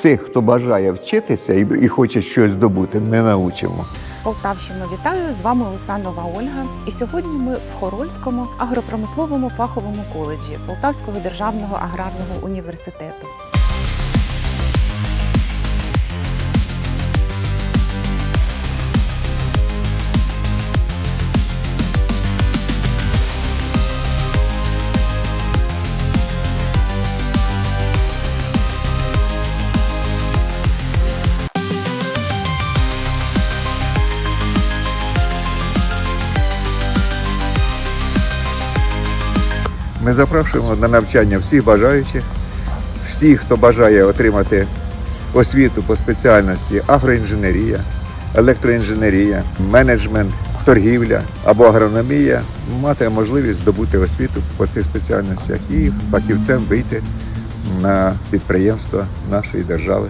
всіх, хто бажає вчитися і, і хоче щось здобути, ми научимо. Полтавщину вітаю з вами Лисанова Ольга. І сьогодні ми в Хорольському агропромисловому фаховому коледжі Полтавського державного аграрного університету. Ми запрошуємо на навчання всіх бажаючих, всіх, хто бажає отримати освіту по спеціальності агроінженерія, електроінженерія, менеджмент, торгівля або агрономія, мати можливість здобути освіту по цих спеціальностях і фахівцем вийти на підприємства нашої держави.